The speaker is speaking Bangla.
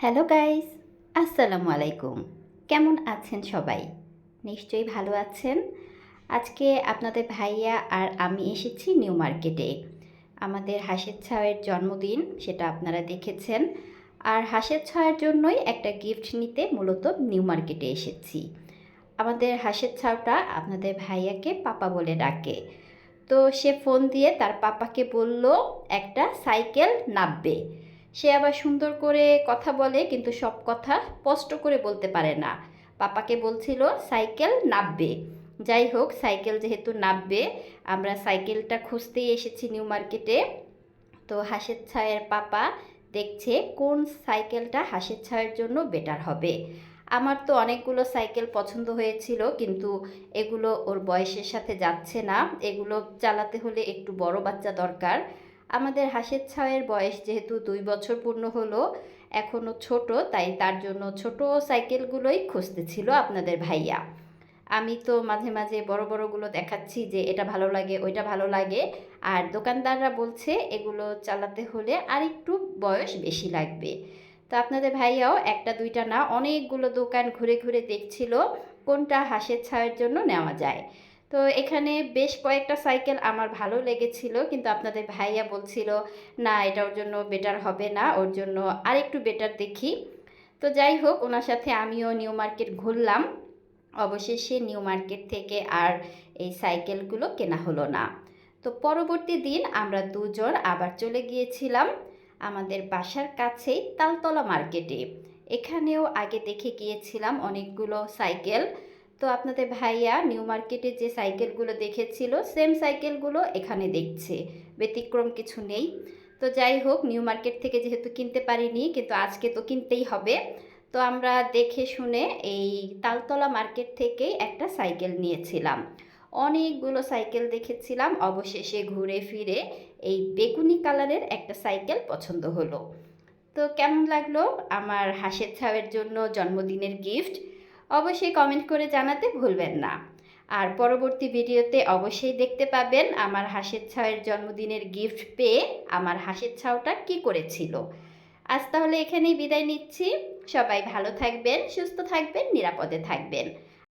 হ্যালো গাইস, আসসালামু আলাইকুম। কেমন আছেন সবাই? নিশ্চয়ই ভালো আছেন। আজকে আপনাদের ভাইয়া আর আমি এসেছি নিউ মার্কেটে। আমাদের হাসের ছাওয়ের জন্মদিন, সেটা আপনারা দেখেছেন। আর হাসের ছাওয়ের জন্যই একটা গিফট নিতে মূলত নিউ মার্কেটে এসেছি। আমাদের হাসের ছাওটা আপনাদের ভাইয়াকে পাপা বলে ডাকে। তো সে ফোন দিয়ে তার পাপাকে বলল, একটা সাইকেল নাববে। সে আবার সুন্দর করে কথা বলে, কিন্তু সব কথা স্পষ্ট করে বলতে পারে না। পাপাকে বলছিল, সাইকেল নাববে। যাই হোক, সাইকেল যেহেতু নাববে, আমরা সাইকেলটা খুঁজতেই এসেছি নিউ মার্কেটে। তো হাসের ছায়ের পাপা দেখছে কোন সাইকেলটা হাসের ছায়ের জন্য বেটার হবে। আমার তো অনেকগুলো সাইকেল পছন্দ হয়েছিল, কিন্তু এগুলো ওর বয়সের সাথে যাচ্ছে না। এগুলো চালাতে হলে একটু বড় বাচ্চা দরকার। আমাদের হাসের ছায়ের বয়স যেহেতু দুই বছর পূর্ণ হলো এখনও ছোট, তাই তার জন্য ছোট সাইকেলগুলোই খুঁজতেছিল আপনাদের ভাইয়া। আমি তো মাঝে মাঝে বড় বড়গুলো দেখাচ্ছি যে এটা ভালো লাগে, ওইটা ভালো লাগে। আর দোকানদাররা বলছে এগুলো চালাতে হলে আরেকটু বয়স বেশি লাগবে। তো আপনাদের ভাইয়াও একটা দুইটা না অনেকগুলো দোকান ঘুরে ঘুরে দেখছিল কোনটা হাঁসের ছায়ের জন্য নেওয়া যায়। তো এখানে বেশ কয়েকটা সাইকেল আমার ভালো লেগেছিল, কিন্তু আপনাদের ভাইয়া বলছিল, না, এটা ওর জন্য বেটার হবে না, ওর জন্য আরেকটু বেটার দেখি। তো যাই হোক, ওনার সাথে আমিও নিউ মার্কেট ঘুরলাম। অবশেষে নিউ মার্কেট থেকে আর এই সাইকেলগুলো কেনা হলো না। তো পরবর্তী দিন আমরা দুজন আবার চলে গিয়েছিলাম আমাদের বাসার কাছেই তালতলা মার্কেটে। এখানেও আগে দেখে গিয়েছিলাম অনেকগুলো সাইকেল। তো আপনাদের ভাইয়া নিউ মার্কেটে যে সাইকেলগুলো দেখেছিল, সেম সাইকেলগুলো এখানে দেখছে। ব্যতিক্রম কিছু নেই। তো যাই হোক, নিউ মার্কেট থেকে যেহেতু কিনতে পারিনি, কিন্তু আজকে তো কিনতেই হবে। তো আমরা দেখে শুনে এই তালতলা মার্কেট থেকে একটা সাইকেল নিয়েছিলাম। অনেকগুলো সাইকেল দেখেছিলাম, অবশেষে ঘুরে ফিরে এই বেগুনি কালারের একটা সাইকেল পছন্দ হলো। তো কেমন লাগল আমার হাসের ছাওয়ের জন্য জন্মদিনের গিফট? অবশ্যই কমেন্ট করে জানাতে ভুলবেন না। আর পরবর্তী ভিডিওতে অবশ্যই দেখতে পাবেন আমার হাসের ছাওয়ের জন্মদিনের গিফট পেয়ে আমার হাসের ছাওটা কি করেছিল। আজ তাহলে এখানেই বিদায় নিচ্ছি। সবাই ভালো থাকবেন, সুস্থ থাকবেন, নিরাপদে থাকবেন।